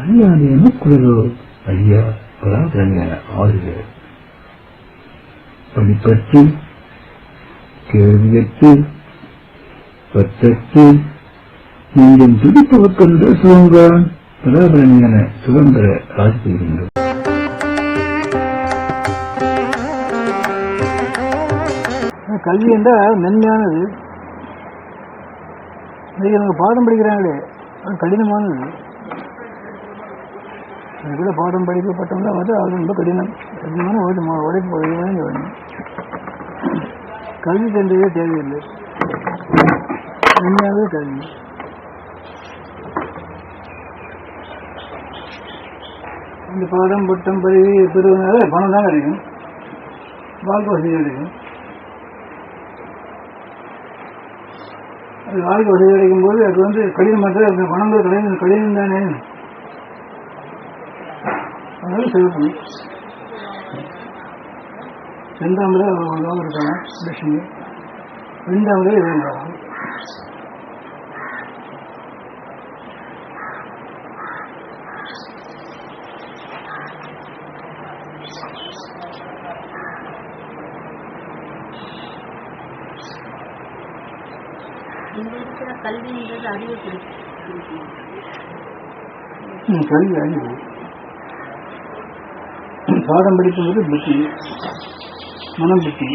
அல்லாது எனக்குள்ளதோ ஐயா பராதரங்க ஆறுக. படிப்பற்று கேள்வியற்று பற்றற்று நீங்கள் துடிப்பவர்க்கென்ற சுதந்திர பராபரஞான சுதந்திர ஆட்சி பெறுகின்றோம் கல்வி என்றால் மென்மையானது. இன்னைக்கு நம்ம பாடம் படிக்கிறாங்களே அது கடினமானது. அது கூட பாடம் படிக்கப்பட்டோம்னா வந்து அது ரொம்ப கடினம். கடினமான உழைப்பு உழைப்பு உழைப்பு வேணும் கல்வி தந்தையே தேவையில்லை. உண்மையாகவே கல்வி. இந்த பாடம் பட்டம் பதவி பெறுவதனால பணம் தான் கிடைக்கும் வாழ்க்கை வசதி கிடைக்கும் அது வாழ்க்கை வசதி கிடைக்கும் போது அது வந்து கடினம் மட்டும் பணங்கள் கிடையாது கடினம் தானே அதனால சிறப்பு ரெண்டாமதே ஒரு இருக்காங்க லட்சுமி ரெண்டாமதே இருந்தாங்க இங்க இருக்கிற கல்வின்றது அறிவு கல்வி அறிவு. பாடம் படிக்கும்போது புத்தி மனம் புத்தி.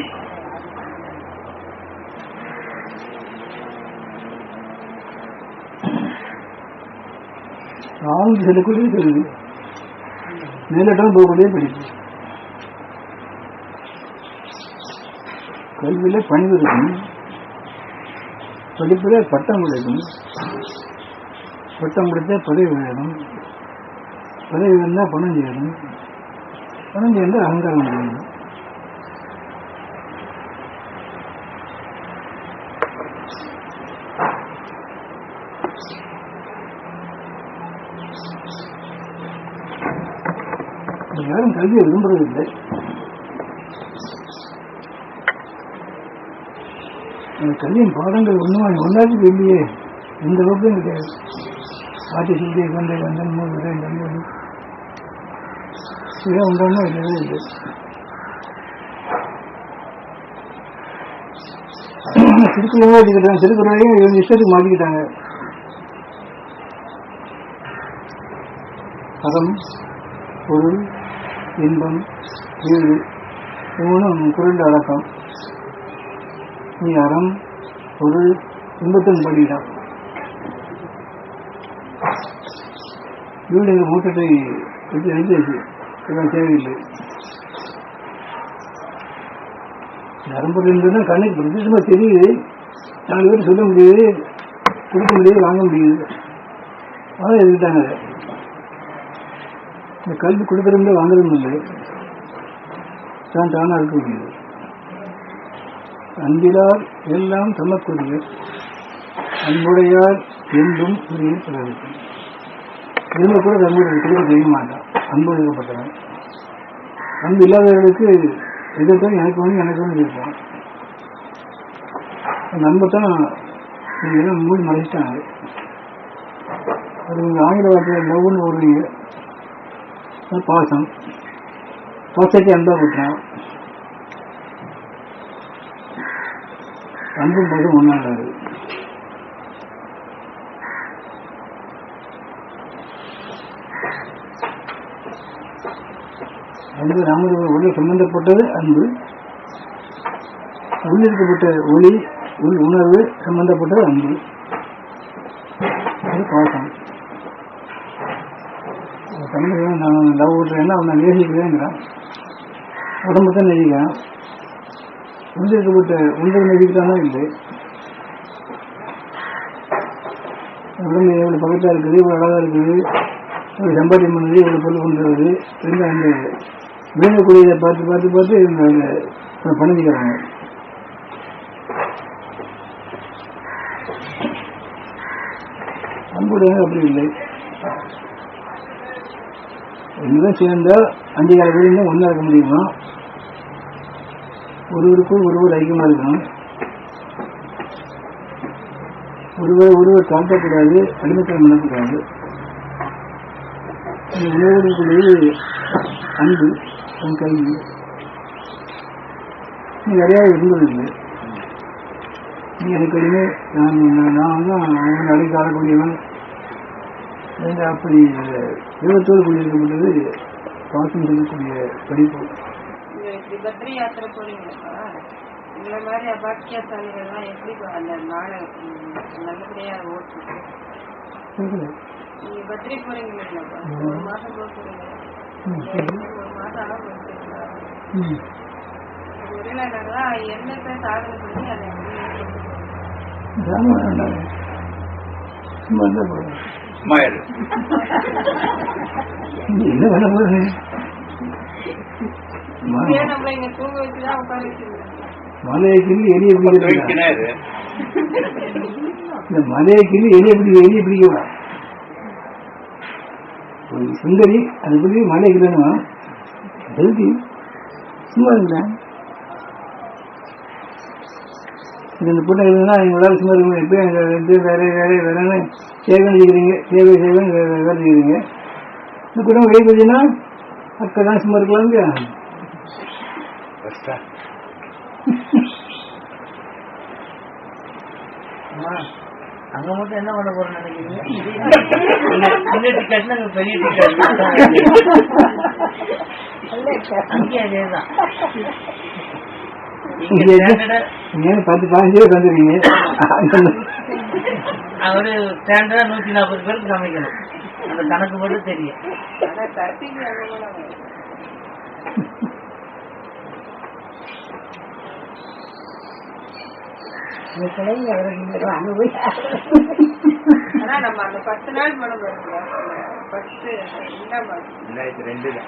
ஆழ்ந்து செல்லக்கூடிய தெரியுது மேலட்டம் போகக்கூடிய படிப்பு கல்வியில பணிவு இருக்கும். படிப்புல பட்டம் கிடைக்கும். பட்டம் முடித்தா பதவி வேணும் பதவி வந்தால் பணம் செய்யணும் பணம் செய்யணும் அகங்காரம் செய்யணும் யாரும் கல்வியை விரும்புறதில்லை. அந்த கல்வியின் பாடங்கள் ஒன்றும் ஒன்றாவது இல்லையே இந்த அளவுக்கு எனக்கு ஆட்சி சிந்தை கொண்டை வந்தன் மூணு விதை இதை உண்டானா இல்லவே இல்லை திருக்குறளே எடுத்துக்கிட்டாங்க திருக்குறளையும் இவங்க இஷ்டத்துக்கு மாட்டிக்கிட்டாங்க அறம் பொருள் இன்பம் வீடு மூணும் குரல் அடக்கம் நீ அறம் பொருள் இன்பத்தின் படிதான் வீடு மூட்டத்தை எடுத்து எழுதியாச்சு இதெல்லாம் தேவையில்லை. நரம்பு இருந்ததுன்னா கண்ணுக்கு பிரதிஷ்டமா தெரியுது. நாலு பேர் சொல்ல முடியுது. கொடுக்க முடியுது வாங்க முடியுது. அதான் எழுதிட்டாங்க இந்த கல்வி கொடுக்கறதுல வாங்குறதும் இல்லை. தான் தானா இருக்க முடியுது. அன்பிலார் எல்லாம் தமக்குரிய அன்புடையார் என்றும் உயிர் இருந்த கூட தன்னுடைய கொடுக்க தெரிய மாட்டான் அன்பு ஒழுக்கப்பட்டவன் அன்பு இல்லாதவர்களுக்கு எதிர்த்தான் எனக்கு வந்து எனக்கு வந்து இருப்பான். அந்த தான் நீங்க எல்லாம் மூடி மறைச்சிட்டாங்க. அது உங்கள் ஆங்கில வார்த்தையில் லவ்னு வருவீங்க அது பாசம். பாசத்தை அன்பாக கொடுத்தான் அன்பும் பாசம் ஒன்றாடாது அன்பு நமது ஒளி சம்பந்தப்பட்டது அன்பு உள்ளிருக்கப்பட்ட ஒளி உள் உணர்வு சம்பந்தப்பட்டது அன்பு. அது பாசம். தமிழ் நான் லவ் விட்டுறேன்னா அவனை நேசிக்கிறேங்கிறான் உடம்பு தான் நெய்கிறான் உள்ளிருக்கப்பட்ட உண்டை நெய்கிறானா இல்லை. உடம்பு எவ்வளோ பக்கத்தா இருக்குது இவ்வளவு அழகா இருக்குது இவ்வளவு சம்பாத்தியம் பண்ணுறது இவ்வளவு பொருள் கொண்டு வருது எல்லாம் இல்லை விளங்கக்கூடியதை பார்த்து பார்த்து பார்த்து இவங்க பண்ணிக்கிறாங்க. அப்படி இல்லை. என்னதான் சேர்ந்தால் அங்கீகார கால ஒன்றா இருக்க முடியுமா? ஒருவருக்கும் ஒருவர் அதிகமாக இருக்கணும். ஒருவர் ஒருவர் தாழ்த்தக்கூடாது அடிமைத்தனம் பண்ணக்கூடாது. அந்த அன்பு. தன் கல்வி நீ நிறையா நீ எனக்கு அடிமை நான் நான் தான் ஆளக்கூடியவன் நீங்க அப்படி தெய்வத்தோடு கூடியிருக்கப்பட்டது பாசம் சொல்லக்கூடிய படிப்பு. பத்ரி யாத்திரை போறீங்களா இந்த மாதிரி அபாக்கியசாலிகள்லாம் எப்படி அந்த நாளை நல்லபடியா ஓட்டு நீங்க பத்ரி போறீங்க இல்லைங்களா ஒரு மாசம் போக போறீங்க. ம், சரி. ம். சும்மா என்ன பண்ண உட்கார வச்சிருக்கோம் மலையை கிள்ளி எலியை பிடிக்கிறது வைக்கினாரு இந்த மலையை கிள்ளி எலியை பிடி எலியை பிடிக்கலாம் சுந்தரி அது பிடி மலையை கிள்ளணுமா எழுதி சும்மா இருந்தேன் இந்த பொண்ணு எழுதுனா எங்களால் சும்மா இருக்க எப்பயும் எங்க வந்து வேற வேற வேறன்னு சேவை செய்கிறீங்க சேவை சேவை வேலை செய்கிறீங்க இந்த குடும்பம் வெளியே போச்சுன்னா அக்கா தான் சும்மா இருக்கலாம் இல்லையா? அங்க மட்டும் என்ன பண்ண போறோம்னு நினைக்கிறீங்க? பெரிய டிக்கெட் அதேதான். பத்து பதினஞ்சு பேர் வந்துருக்கீங்க ஒரு ஸ்டாண்டர்டா நூத்தி நாற்பது பேருக்கு சமைக்கணும். அந்த கணக்கு மட்டும் தெரியும். ஆனா நம்ம அந்த பத்து நாள் பத்து ரெண்டாயிரத்தி ரெண்டுல.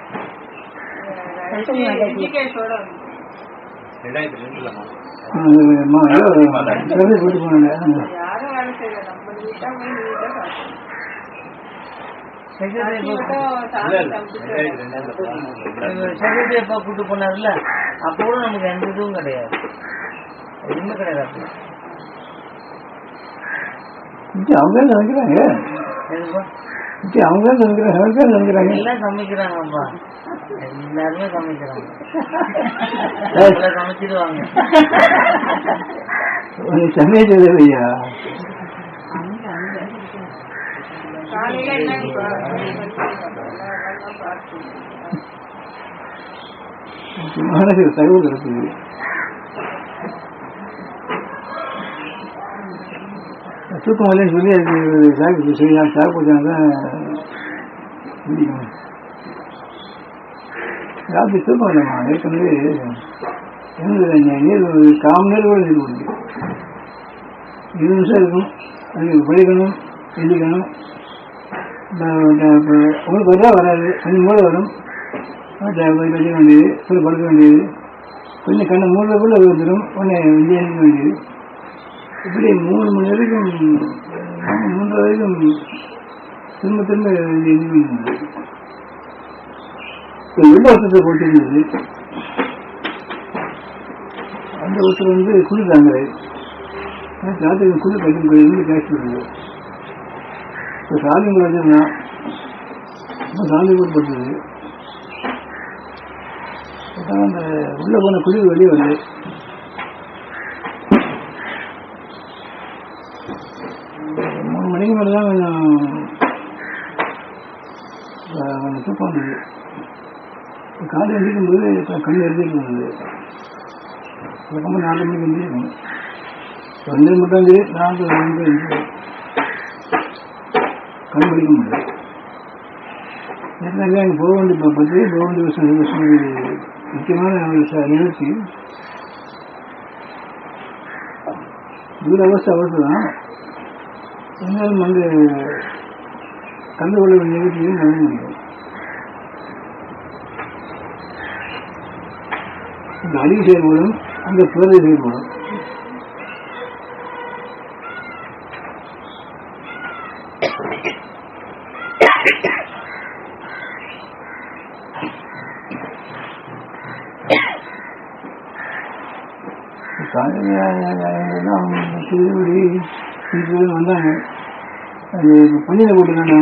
ரெண்டாயிரத்தி ரெண்டுலமா யாரும் வேலை செய்யல. நம்ம போய். செக்ரட்டரி அப்பா கூட்டு போனார்ல? அப்போ கூட நமக்கு எந்த இதுவும் கிடையாது. எதுவுமே கிடையாது அப்போ. இங்க அவங்க தான் நினைக்கிறாங்க. எதுப்பா? இங்க அவங்க தான் நினைக்கிறாங்க. அவங்க தான் நினைக்கிறாங்க. எல்லாம் சமைக்கிறாங்கப்பா. எல்லாருமே சமைக்கிறாங்க. சமைச்சிடுவாங்க. ஒரு சமயத்தில் இல்லையா காலையில என்னன்னு பார்த்து முக்கியமான சில தகவல் இருக்குது தூக்கம் வரலன்னு சொல்லி அதுக்கு சாக்கு செய்யலாம் சாக்கு போச்சாங்க தான் ராத்திரி தூக்கம் இல்லைம்மா. ஏற்கனவே எழுந்து நீர் காம நேரம் கூட நீர் முடியும் இருபது நிமிஷம் இருக்கும் அதுக்கு படிக்கணும் எழுதிக்கணும். உங்களுக்கு வரா வராது. கொஞ்சம் மூளை வரும். படிக்க வேண்டியது போய் படுக்க வேண்டியது. கொஞ்சம் கண்ணை மூடுறதுக்குள்ள அது வந்துடும் உடனே வெளியே வேண்டியது. இப்படி மூணு மணி வரைக்கும் மூன்று வரைக்கும் திரும்ப திரும்ப எழுதி எழுதி ஒருத்தத்தை போட்டிருந்தது. அந்த ஒருத்தர் வந்து குழு தாங்குறாரு ராத்திரி குழு கட்டும் கோயில் கேட்ச் பண்ணுது இப்போ சாமி கூட வச்சிருந்தான் இப்போ சாமி கூட அந்த உள்ளே போன குழு வெளியே வந்து மூணு மணிக்கு மேலே தான் கொஞ்சம் தூக்கம் வந்தது காலை எழுந்திருக்கும் போது கண் எழுந்திருக்க வந்தது வழக்கமாக நாலு மணிக்கு எழுந்திருக்கும் ரெண்டு மட்டும் சரி நாலு ரெண்டு எழுந்திருக்கும் கண் படிக்க முடியல. ஏற்கனவே எங்கள் போகவண்டி இப்போ பற்றி போக வேண்டிய முக்கியமான ஒரு ச- நிகழ்ச்சி இவ்வளோ அவஸ்தை அவஸ்தை இருந்தாலும் வந்து கலந்து கொள்ள வேண்டிய நிகழ்ச்சியும் நல்லது முடியும் இந்த அறிவு செயல்படும் அந்த பிறகு செயல்படும் காலையில் திருவிழி இப்போ வந்தாங்க அது பள்ளியில் போட்டு நான்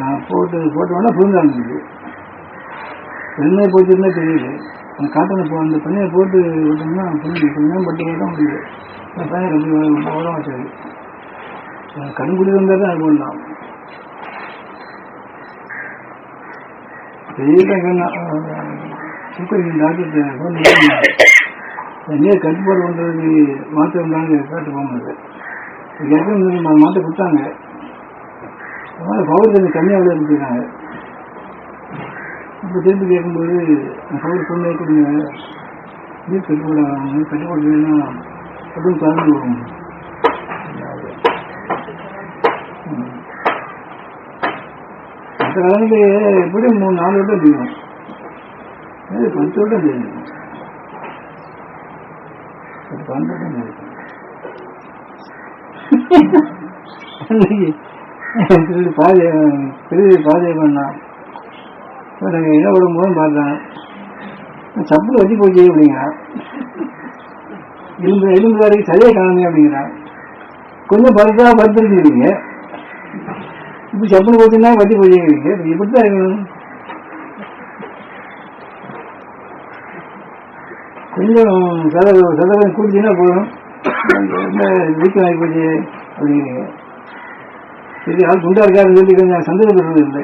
நான் போட்டு போட்ட உடனே புரிஞ்சாங்க பெருமையை போட்டுருந்தே தெரியல. அந்த காட்டனை போ அந்த பையனை போட்டு விட்டோம்னா புரிஞ்சு கொஞ்சம் பட்டு தான் முடியுது அந்த பையன் ரொம்ப உரம் வச்சாரு. கண் குடி வந்தால் தான் அது பண்ணலாம். பெரிய கண்ணா டாக்டர் என்னையே கட்டுப்பாடு பண்ணுறது நீ மாற்ற இருந்தாங்க கேட்டு போக முடியாது கேட்க மாட்ட கொடுத்தாங்க. அதனால் பவர் கொஞ்சம் கம்மியாக விட இப்போ திருப்பி கேட்கும்போது பவர் சொன்னே கொடுங்க. நீ கட்டுப்பாடு ஆகணும் கட்டுப்பாடு வேணும்னா அதுவும் கலந்து போகணும் மற்ற காலங்களிலே எப்படியும் மூணு நாலு வருடம் செய்யணும். பத்து வருடம் செய்யணும். திருடி பாதி திருடி நாங்கள் இடம் விடும்போது பார்த்தேன். சப்புல வச்சு போச்சு அப்படிங்கிறான் எலும்பு எலும்பு வரைக்கும் சரியாக காணுமே அப்படிங்கிறான். கொஞ்சம் பருத்தா பருத்துருக்கீங்க இப்போ சப்புல போச்சுன்னா வட்டி போச்சுக்கிறீங்க இப்படி தான் இருக்கணும். கொஞ்சம் செலவு செலவு கூட்டினா போதும். வீக்கம் ஆகி போச்சு அப்படிங்கிறீங்க. சரி ஆள் துண்டா இருக்காருன்னு சொல்லி கொஞ்சம் சந்தேகப்படுறது இல்லை.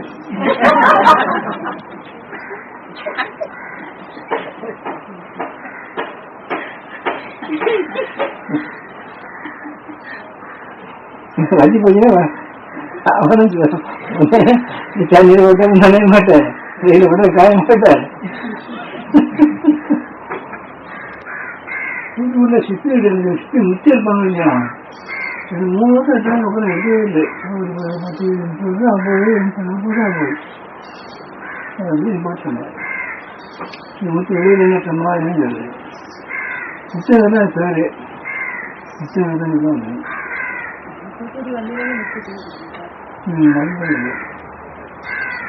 வச்சு போச்சுன்னா அவனும் தண்ணீர் போட்டா நினைய மாட்டேன். வெயில் போட்டா காய மாட்டேன் で知ってるけど、知ってる、言ってる番組じゃん。もう私はこれ、で、で、そういうことだ、そういうことだ、そういうことだ、そういうことだ、そう。いうことだ、そういうことだ、そういうことだ、そういうことだ、そういうことだ、そういうことだ、そういうことだ、そういうことだ、そういうことだ、そういうことだ、そういう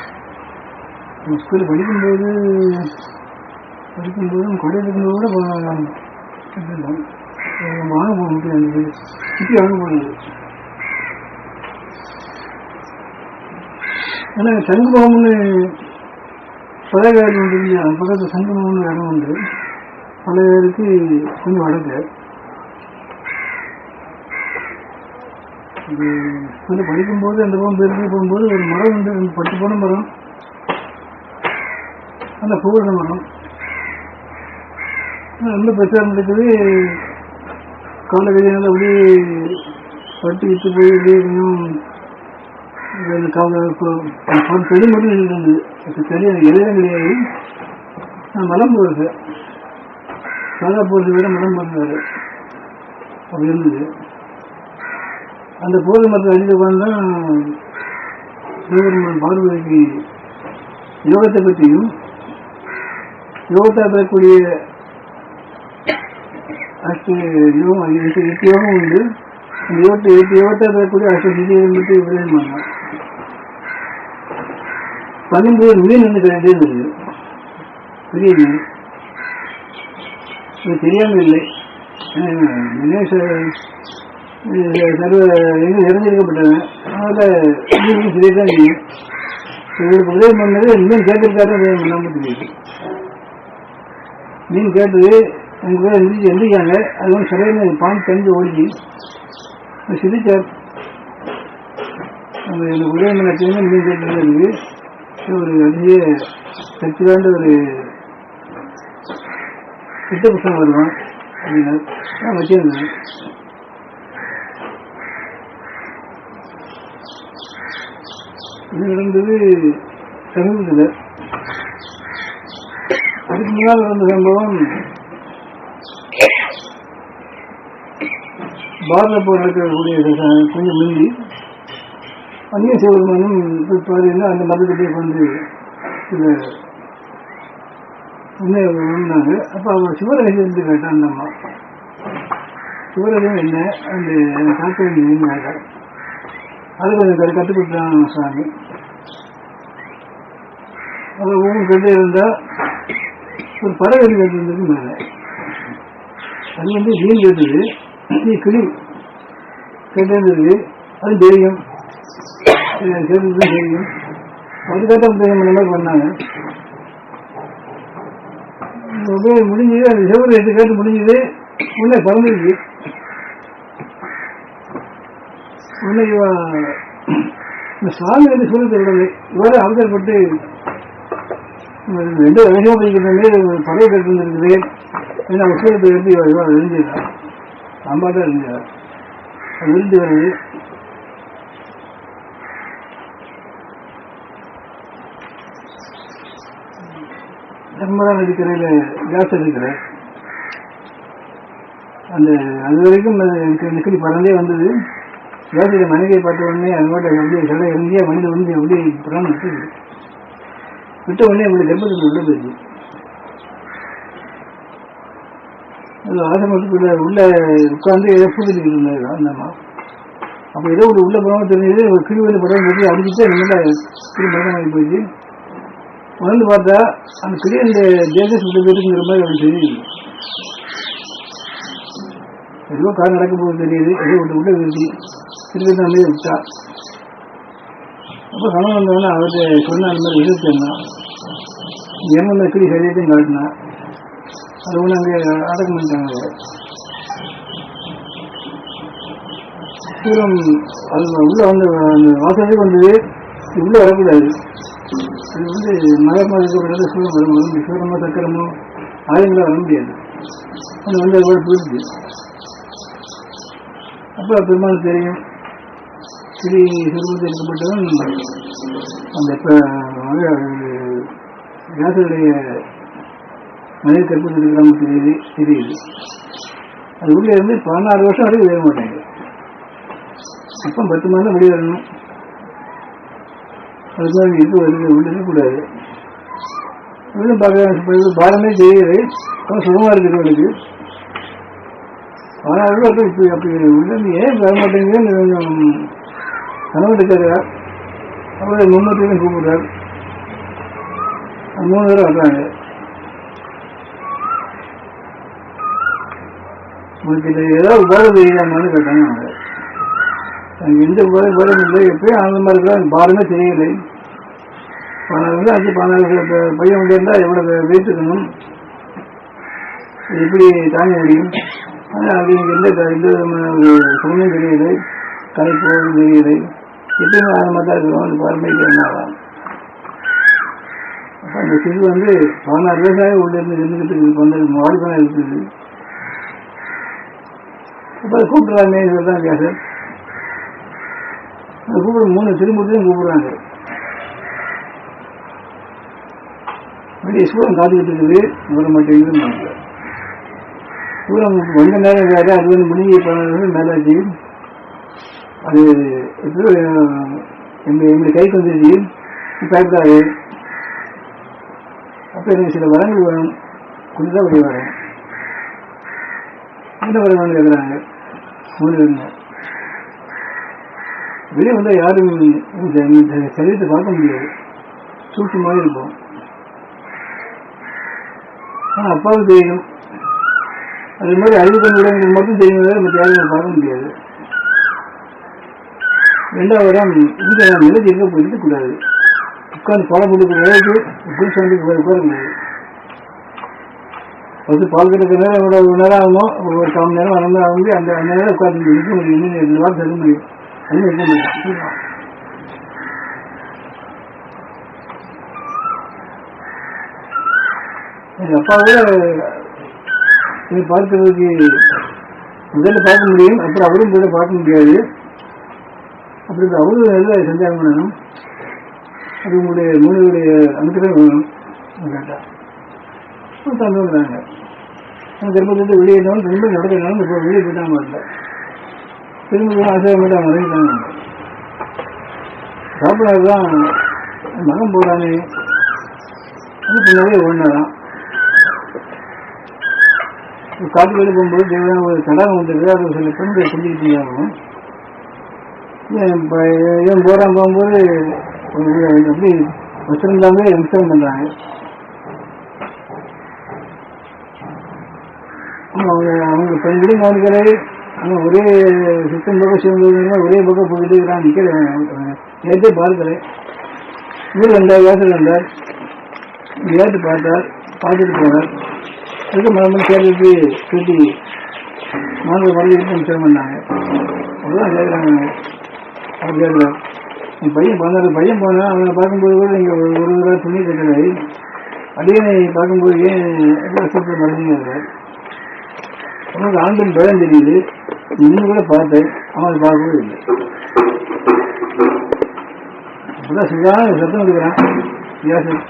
ことだ、そういうことだ、அனுபவம் வந்து எனக்கு இப்படி அனுபவம் ஏன்னா சங்குபவம்னு பழையகாரி உண்டு இல்லையா? பக்கத்தில் சங்குபவம்னு இடம் உண்டு. பழையகாரிக்கு கொஞ்சம் வடக்கு. இது வந்து படிக்கும்போது அந்த பக்கம் பேருந்து போகும்போது ஒரு மரம் வந்து பட்டு போன மரம். அந்த பூரண மரம். நல்ல பிரச்சாரம் நடக்குது கவலை கதையினால வெளியே பட்டு விட்டு போய் வெளியும் செடி மட்டும் இருந்தது. இப்போ செடி எல்லாம் கிடையாது. நான் மலம் போகிறது சாதா போகிறது விட மலம் போகிறாரு அப்படி இருந்தது. அந்த போதை மரத்தை அடிக்க உட்காந்து சிவபெருமான் பார்வதிக்கு யோகத்தை பற்றியும் யோகத்தை பெறக்கூடிய ಅಷ್ಟು ಇದು ಉಪಯೋಗ ಉಂಟು ಇವತ್ತು ಇವತ್ತು ಕೂಡ ಅಷ್ಟು ಬಿಟ್ಟು ಇವರೇ ಮಾಡ மீன் வந்து கிடையாது புரியுது? இது தெரியாமல் இல்லை. கணேச சர்வ எங்கே இறந்திருக்கப்பட்டவன் அதனால் சொல்லிட்டு இவருக்கு உதவி பண்ணது மீன் கேட்டிருக்காரு நம்ப தெரியுது மீன் கேட்டது அவங்க பேர் எந்திரிச்சு எழுந்திருக்காங்க அது வந்து சரியான பாயிண்ட் தெரிஞ்சு ஓடிச்சு. சிரிச்சார். அந்த இந்த ஒரே மணி மீன் கேட்டு இருக்குது ஒரு அதிக சக்திவாண்ட ஒரு திட்ட புத்தகம் வருவான் அப்படின்னா நான் வச்சிருந்தேன். இது நடந்தது சமீபத்தில். அதுக்கு முன்னால் நடந்த சம்பவம் பார்ல போய் நடக்கக்கூடிய கொஞ்சம் முந்தி. அங்கேயும் சிவபெருமானும் போய் பாருன்னா அந்த மதத்திலே வந்து சில உண்மையை உணர்ந்தாங்க. அப்போ அவர் சிவரகசியத்தை கேட்டான் அந்த அம்மா சிவரகம் என்ன? அந்த காக்க வேண்டிய அது கொஞ்சம் கற்றுக் கொடுத்தாங்க சாமி. அது ஒவ்வொரு கட்டு இருந்தால் ஒரு பறவை கேட்டிருந்தது மேலே. அது வந்து வீண் கேட்டது நீ கிளி கேட்டிருந்தது அது தெரியும். தெரிஞ்சது தெரியும். அதுக்காக இந்த மாதிரி பண்ணாங்க முடிஞ்சது அந்த செவ்வறு எட்டு கேட்டு முடிஞ்சது உடனே பறந்துருச்சு. உடனே இந்த சுவாமி வந்து சொல்லி விடலை இவரை அவசரப்பட்டு ரெண்டு ரகசியம் படிக்கிறது பறவை கேட்டு இருக்குது ஏன்னா எடுத்து இவர் இவர் எழுந்திடா அமர தான் எழுந்திடா அது எழுதி கேஸ் இருக்கிறேன் அந்த அது வரைக்கும் நிக்கடி பறந்தே வந்தது. ஜோதிட மனைவியை பார்த்த உடனே அது மட்டும் அப்படியே சில எங்கேயா மனித வந்து அப்படியே பிராணம் விட்டு விட்ட உடனே அப்படி கர்ப்பத்துக்கு உள்ள போயிடுச்சு அது ஆசிரமத்துக்குள்ள உள்ள உட்காந்து ஏதோ பூஜைக்கு இருந்தாரு அந்த அப்போ ஏதோ ஒரு உள்ள படம் தெரிஞ்சது ஒரு கிளி படம் போட்டு அடிச்சுட்டு அந்த மேலே போயிடுச்சு வந்து பார்த்தா அந்த பெரிய அந்த தேசஸ் விட்டு பேருங்கிற மாதிரி அவனுக்கு தெரியுது. ஏதோ கார் நடக்க போகுது தெரியுது ஏதோ ஒன்று உள்ள விருத்தி திருப்பி தான் விட்டா. அப்போ கணவன் வந்தவொடனே அவர்கிட்ட சொன்ன அந்த மாதிரி எதிர்த்தேன்னா எம்மன் கிளி சரியத்தையும் காட்டினா அது ஒன்று அங்கே அடக்கம் பண்ணிட்டாங்க அது உள்ள வந்து அந்த வாசலுக்கு வந்தது இது உள்ள வரக்கூடாது அது. வந்து மகமா மாதிரி சூரம் வர முடியும் சூரமோ சக்கரமோ ஆயுதங்களா வர முடியாது. அது வந்து அதுபோல் போயிடுச்சு அப்போ பெருமாள் தெரியும். ஸ்ரீ சிறுபத்தில் இருக்கப்பட்டவன் அந்த இப்போ வியாசருடைய மனித கற்பத்தில் இருக்கிறவங்க தெரியுது தெரியுது அது உள்ளே இருந்து பதினாறு வருஷம் வரைக்கும் வேக மாட்டாங்க அப்போ பத்து மாதம் வெளியே வரணும் அதுக்கு மேலே இருக்க வருது உள்ள இருக்கக்கூடாது இன்னும் பார்க்க பாரமே தெரியுது ரொம்ப சுகமாக இருக்குது அவளுக்கு பதினாறு வருஷம் இப்படி அப்படி உள்ள இருந்து ஏன் வர மாட்டேங்குதுன்னு கொஞ்சம் கணவன் இருக்காரு அவரை முன்னூற்றி கூப்பிடுறார். மூணு பேரும் வர்றாங்க. உங்களுக்கு இது ஏதாவது உபாதை தெரியாமான்னு கேட்டாங்க. அவங்க எனக்கு எந்த உபாதை உபாதம் இல்லை. எப்பயும் ஆனந்தமாக இருக்கிறா பாரமே தெரியலை பதினாறு அஞ்சு பதினாறு பையன் வந்து இருந்தால் எவ்வளோ வெயிட் இருக்கணும்? எப்படி தாங்க முடியும்? ஆனால் அது எனக்கு எந்த எந்த விதமான ஒரு சுகமும் தெரியலை கலைப்போதும் தெரியலை எப்பயுமே ஆனந்தமாக தான் இருக்கிறோம் அந்த பாரம்பரியம் என்னாகலாம் அப்போ அந்த சிறு வந்து பதினாறு வயசாக உள்ள இருந்து இருந்துக்கிட்டு வந்து மாடி தான் இருக்குது. இப்போ கூப்பிட்றாங்க கூப்பிடுறாங்க இதுதான் கேச அதை கூப்பிட மூணு திருமூர்த்தியும் கூப்பிடுறாங்க. வெளியே சூரம் காத்துக்கிட்டு இருக்குது வர மாட்டேங்குது சூரம் வந்த நேரம் வேறு அது வந்து முடிஞ்சு பண்ணுறது மேலாச்சு அது எப்படியோ எங்கள் எங்களுக்கு கைக்கு வந்துருச்சு பயப்படாது அப்போ எனக்கு சில வரங்கள் வேணும். கொஞ்சம் தான் வெளியே வரேன். என்ன வர வேணும் கேட்குறாங்க மூணு பேருங்க. வெளியே வந்தால் யாரும் இந்த சரீரத்தை பார்க்க முடியாது. சூட்டு இருக்கும். ஆனால் அப்பாவுக்கு தெரியும். அது மாதிரி அறிவு கண் மட்டும் தெரியும் வேறு மற்ற யாரும் பார்க்க முடியாது. ரெண்டாவது இடம் இங்கே நிலத்தை எங்கே இருக்க போய் இருக்கக்கூடாது உட்காந்து பாடம் கொடுக்குற அளவுக்கு உட்காந்து உட்காரக்கூடாது வந்து பால் கட்டுக்கிற நேரம் எவ்வளோ ஒரு நேரம் ஆகும் ஒரு ஒரு கால் நேரம் அரை நேரம் அந்த அந்த நேரம் உட்காந்து இருக்க முடியும். இன்னும் ரெண்டு வாரம் சொல்ல முடியும். அது இருக்க முடியும். எங்கள் அப்பாவோட இதை பார்க்கறதுக்கு முதல்ல பார்க்க முடியும். அப்புறம் அவரும் கூட பார்க்க முடியாது. அப்படி அவரும் நல்ல சஞ்சாரம் பண்ணணும். அது உங்களுடைய மூணு அனுக்கிறம் வேணும். கேட்டா தந்துடுறாங்க திரும்பத்திலிருந்து வெளியே இருந்தாலும் ரொம்ப நடக்கிறாலும் இப்போ வெளியே போயிட்டாங்க இல்லை திரும்ப அசைவமிட்டு அவங்க இறங்கிட்டாங்க சாப்பிடாதான் மகன் போறானே. அது பின்னாடியே ஓடினாராம். காட்டுக்கு போகும்போது தேவையான ஒரு தடாகம் வந்தது அது சில பெண்கள் செஞ்சுக்கிட்டே ஆகும் ஏன் போறான் போகும்போது ஒரு இது அப்படி வசனம் இல்லாம பண்ணுறாங்க அவங்க அவங்க பெண்களையும் கவனிக்கலை ஆனால் ஒரே சுத்தம் பக்கம் சிவன் ஒரே பக்கம் போயிட்டு இருக்கிறான் நிற்கிறேன் நேற்றே பார்க்கிறேன் இவர் வந்தார் வேசல் வந்தார் ஏற்று பார்த்தார் பார்த்துட்டு போனார் அதுக்கு மறுபடியும் சேர்த்து கட்டி மாணவர் மறுபடியும் நிச்சயம் பண்ணாங்க அவ்வளோதான் கேட்குறாங்க அவர் கேட்குறார் என் பையன் போனார் பையன் போனால் அவனை பார்க்கும்போது கூட நீங்கள் ஒரு ஒரு தடவை துணி கட்டுறாரு அடியனை பார்க்கும்போது ஏன் எல்லாம் சூப்பர் மறைஞ்சுங்க உனக்கு ஆண்கள் பயம் தெரியுது. இன்னும் கூட பார்த்தேன். அவன் பார்க்கவே இல்லை. இப்பதான் சரியான சத்தம் எடுக்கிறான் வியாசன்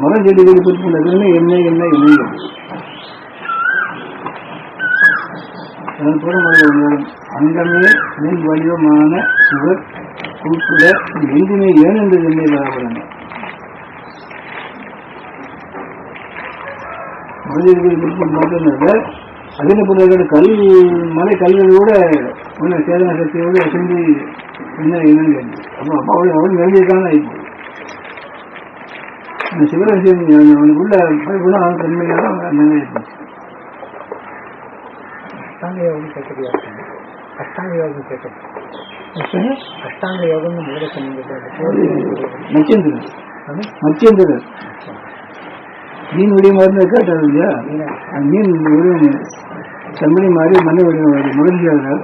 மரம் செடி கொடி புத்து பண்ணதுன்னு என்ன என்ன என்ன? அதன் கூட அங்கமே மின் வடிவமான சுவர் குறிப்பிட எங்குமே ஏன் என்று என்னை பராபரங்க மனிதர்கள் விருப்பம் மட்டுமல்ல அதில் பிறகு கல் மலை கல்களோட உள்ள சேதன சக்தியோடு அசைந்து என்ன என்னன்னு கேட்டு அப்போ அப்பா அவள் அவள் அந்த சிவராசியம் அவனுக்குள்ள பயப்படும் அவன் தன்மையாக அவன் நிறைவேற்றும் அஷ்டாங்க யோகம் கேட்கறியா அஷ்டாங்க யோகம் கேட்கறது அஷ்டாங்க யோகம் முதல்ல சொன்னீங்க. நச்சேந்திரன் நச்சேந்திரன் மீன் வடிவமாக இருந்தா கேட்டாரு இல்லையா அந்த மீன் வடிவம் செம்மணி மாதிரி மண்ணை வடிவம் மகிழ்ச்சியாகிறார்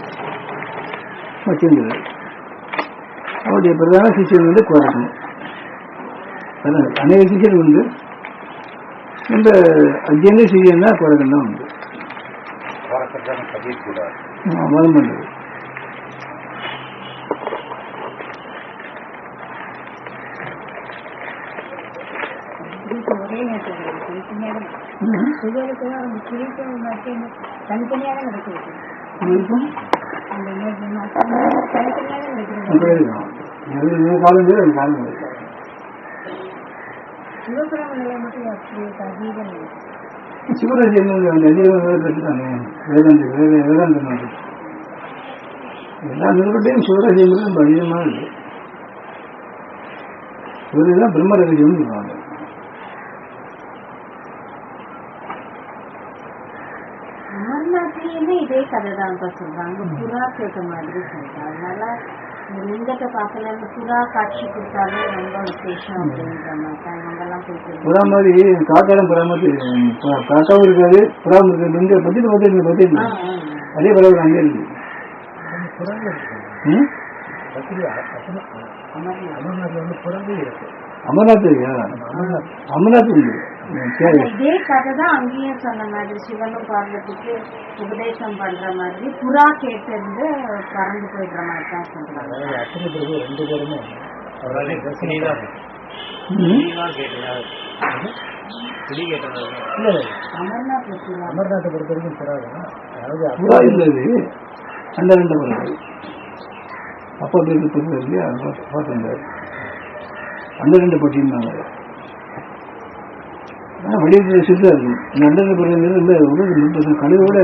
நச்சேந்திரன் அவருடைய பிரதான சிஷியன் வந்து கோரகன் அதான் அநேக சிஷியர் உண்டு. இந்த அஜயந்த சிஷியன் தான் கோரகன் தான் உண்டு மதம் பண்ணுறது ஒரே நேரத்தில் தனித்தனியாக சுகருக்கு அவங்க கிழிக்க மட்டும் தனித்தனியாக நடக்குது இருக்கும் அந்த நேரத்தில் தனித்தனியாக நடக்கிறது அப்படியே இருக்கும் அது இந்த காலம் பேர் அது காலம் பேர் சிவபுரங்களை மட்டும் அப்படி அதீதம் சிவராஜ் என்ன அந்த வேத வேதாந்த மாதிரி எல்லா நிறுவனத்தையும் சிவராஜ்யங்கிறது அதிகமாக இருக்கு தான் பிரம்ம ரகசியம்னு சொல்லுவாங்க அமர்நாட்டிலையுமே இதே கதை தான்ப்பா சொல்றாங்க. புறா கேட்ட மாதிரி சொல்றாங்க. அதனால லிங்கத்தை பார்க்கலன்னு புறா காட்சி கொடுத்தாலே ரொம்ப விசேஷம் அப்படின்ற மாதிரி புறா மாதிரி காக்காலம் புறா மாதிரி காக்காவும் இருக்காது புறாவும் இருக்காது இங்க பத்தி பத்தி பத்தி. அதே பறவை அங்கே இருக்கு. ம்? அமர்நாத்ல வந்து புறவே இருக்கு. அமர்நாத் இல்லையா? அமர்நாத். சரி இதே கதை தான் அங்கேயும் சொன்ன மாதிரி சிவனும் பார்வதிக்கு உபதேசம் பண்ற மாதிரி புறா கேட்டிருந்து பறந்து போயிடுற மாதிரி தான் சொல்றாங்க அத்தனை பிரபு ரெண்டு பேருமே இல்ல அமர்நாத் புறா. அமர்நாத்தை பொறுத்த வரைக்கும் புறாதான் அதாவது அந்த ரெண்டு பறவை அப்பா பேருக்கு புறவை இல்லையா? பார்த்துருந்தாரு. அந்த ரெண்டு பட்டியிருந்தாங்க ஆனால் வடிவத்தில் சிறுதாக இருக்கும் இந்த அண்டை இல்லை உடல் முப்பது கழுவோட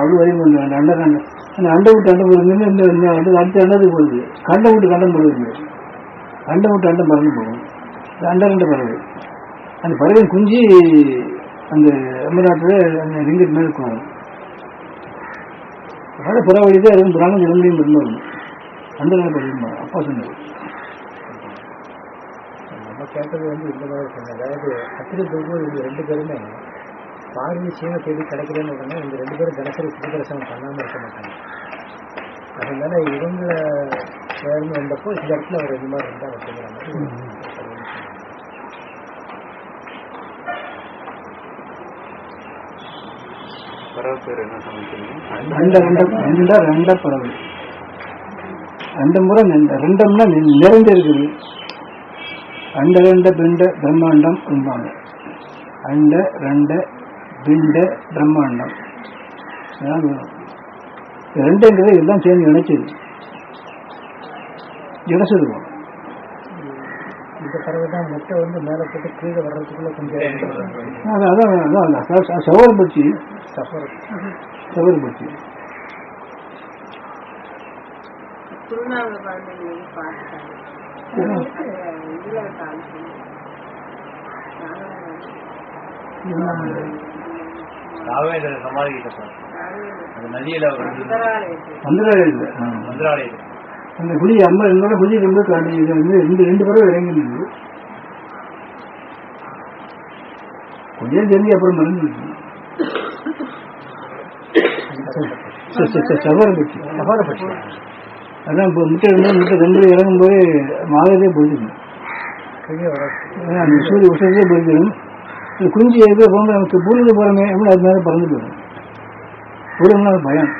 அவ்வளோ வரைக்கும் அந்த அந்த அண்டை கண்டம் அந்த அண்டை விட்டு அண்டை போகிறது இந்த அடுத்த அண்டத்துக்கு போகுது கண்டம் விட்டு கண்டம் போடுறது அண்டை விட்டு அண்டை பறந்து போகும். அண்டை ரெண்டு பறவை. அந்த பறவை குஞ்சு அந்த அமர்நாட்டில் அந்த லிங்கத்து மேலே இருக்கும் அதனால புற இருக்கும் புறாங்க ஜனங்களையும் இருந்தாங்க அந்த பறவை அப்பா சொன்னார். கேட்டது வந்து இந்த மாதிரி சொன்னேன் அதாவது அத்திரி பிரபு இவங்க ரெண்டு பேருமே பார்வை சீன தேடி கிடைக்கலன்னு உடனே இந்த ரெண்டு பேரும் தினசரி சிவதரிசனம் பண்ணாம இருக்க மாட்டாங்க. அதனால இவங்கள வேணும் வந்தப்போ இந்த இடத்துல அவர் இந்த மாதிரி என்ன சமைக்கிறீங்க? ரெண்ட பறவை. ரெண்டு முறை ரெண்டம்னா நி- நிறைந்து இருக்குது. அண்ட ரெண்ட பிண்ட பிரம்மாண்டம் என்பாங்க அண்ட ரெண்ட பிண்ட பிரம்மாண்டம். ரெண்டுங்கிறது எல்லாம் சேர்ந்து இணைச்சது. ஜடசுருவம் இந்த பறவை தான் ராவேந்திர சமாதி கிட்ட போனோம். அந்த நதியில குழி அம்மா என்னோட குழி ரொம்ப காட்டி இது வந்து ரெண்டு ரெண்டு பறவை இறங்கிருக்கு கொஞ்சம் தெரிஞ்சு அப்புறம் பட்சி சஃபார பட்சி அதான் இப்போ முட்டை முட்டை ரெண்டு இறங்கும்போது மாதத்தே ஏன்னா அந்த சூரிய உஷத்தே போயிடும் இந்த குஞ்சு எதுக்கு போகும்போது நமக்கு பூரிந்து போகிறோமே எப்படி அது மேலே பறந்து போயிடும் பூரம்னா பயம்.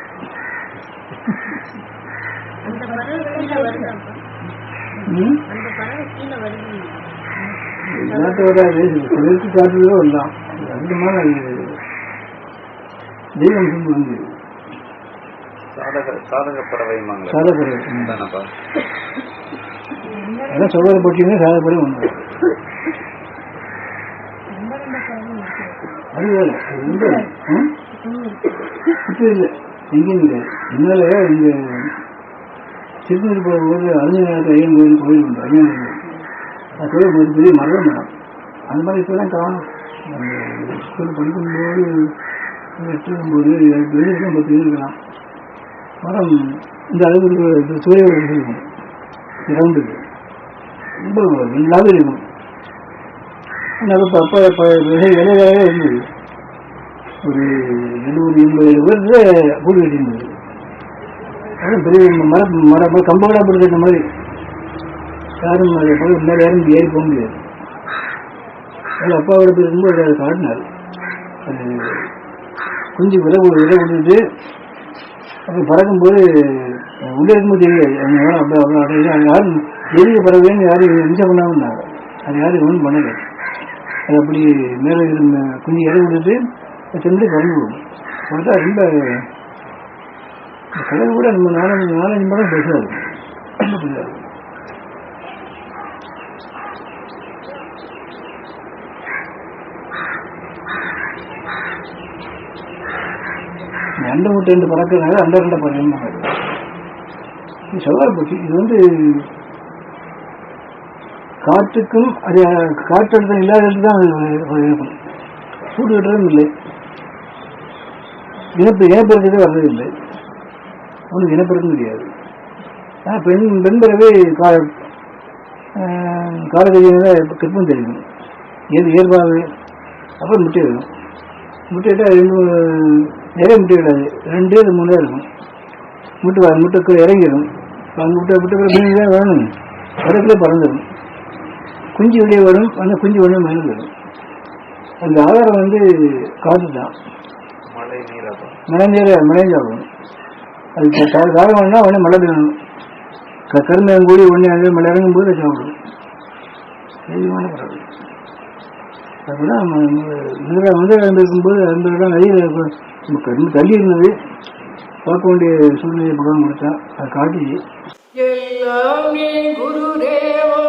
பறவை பறவை வருது? குளிர்ச்சி காட்டுதோ எல்லாம் அதிகமான தெய்வம் வந்து சாதக சாதக பறவைமாங்களா சாதப்பறை தானப்பா அதான் சொல்வதை போட்டீங்கன்னா சாதப்பறை ஒன்று அது வேலை? இப்ப இல்லை எங்கேயும் கிடையாது இதனால இங்க திருப்பதி போகும்போது அறிஞர் ஐயன் கோயில் கோயில் உண்டு. ஐயன் கோயில். அது கோயில் ஒரு பெரிய மரம். அந்த மாதிரி இப்போதான் காணும். ஸ்கூல் படிக்கும்போது எட்டு ஒன்பது எழுதிருக்கலாம் பத்து எழுதிருக்கலாம் மரம் இந்த அளவுக்கு சூரிய இருக்கும். ரவுண்டுக்கு ரொம்ப நல்லாவே இருக்கும் அதனால் அப்போ அப்போ அப்போ இலையாக இருந்தது. ஒரு எழுபது எண்பது பேருக்கு கூடு கட்டியிருந்தது அதான் பெரிய மர மர கம்பகடா போட்டு கட்டின மாதிரி. யாரும் அதை போய் மேலே யாரும் ஏறி போக முடியாது. அது அப்பாவோட போய் இருக்கும்போது அதை காட்டினார். அது குஞ்சு விலை விலை கொடுத்துட்டு அப்போ பறக்கும்போது உள்ளே இருக்கும்போது தெரியாது. அவங்க யாரும் அப்படி அவ்வளோ அடையாது யாரும் எதுக்கு பறவைன்னு யாரும் இன்சம் பண்ணாமன்னாங்க அது யாரும் ஒன்றும் பண்ணலை. அது அப்படி மேலே இருந்த குஞ்சு இறை விட்டுட்டு சென்று பறந்து போகும் பார்த்தா ரொம்ப இந்த கூட நம்ம நாலஞ்சு நாலஞ்சு மடம் பெருசாக இருக்கும் பெருசாக இருக்கும் அண்டை முட்டை ரெண்டு பறக்கிறதுனால அண்டை ரெண்டை பறக்கணும் இது செவ்வாய் போச்சு. இது வந்து காற்றுக்கும் அது காற்றழுத்தம் இல்லாதது தான் சூடு கட்டுறதும் இல்லை. இனப்பு இனப்பெருக்கதே வர்றது இல்லை அவனுக்கு இனப்பெருக்கம் கிடையாது ஆனால் பெண் பெண் பிறவே கா காலகதியில கற்பம் தெரியும். ஏது இயல்பாகவே அப்புறம் முட்டை வரும். முட்டையிட்டா ரெண்டு நிறைய முட்டை விடாது ரெண்டு அது மூணு தான் இருக்கும். முட்டை முட்டைக்குள்ளே இறங்கிடும். அந்த முட்டை முட்டை மீன் தான் வேணும் கடற்குள்ளே பறந்துடும். குஞ்சு வெளியே வரும் அந்த குஞ்சு ஒன்று மேலே வரும். அந்த ஆதாரம் வந்து காற்று தான் மழை நீரப்பா மழைநீர மழைஞ்சாகும் அது காரணம்னா உடனே மழை பெய்யணும். க கருமையம் கூடி உடனே அங்கே மழை இறங்கும் போது சாப்பிடும் தெய்வமான பறவை. அப்படின்னா முதல முதல் இருக்கும்போது அந்த இடம் ரொம்ப தள்ளி இருந்தது. பார்க்க வேண்டிய சூழ்நிலை பகவான் கொடுத்தான் அதை காட்டி எல்லாம் நீ குருதேவா.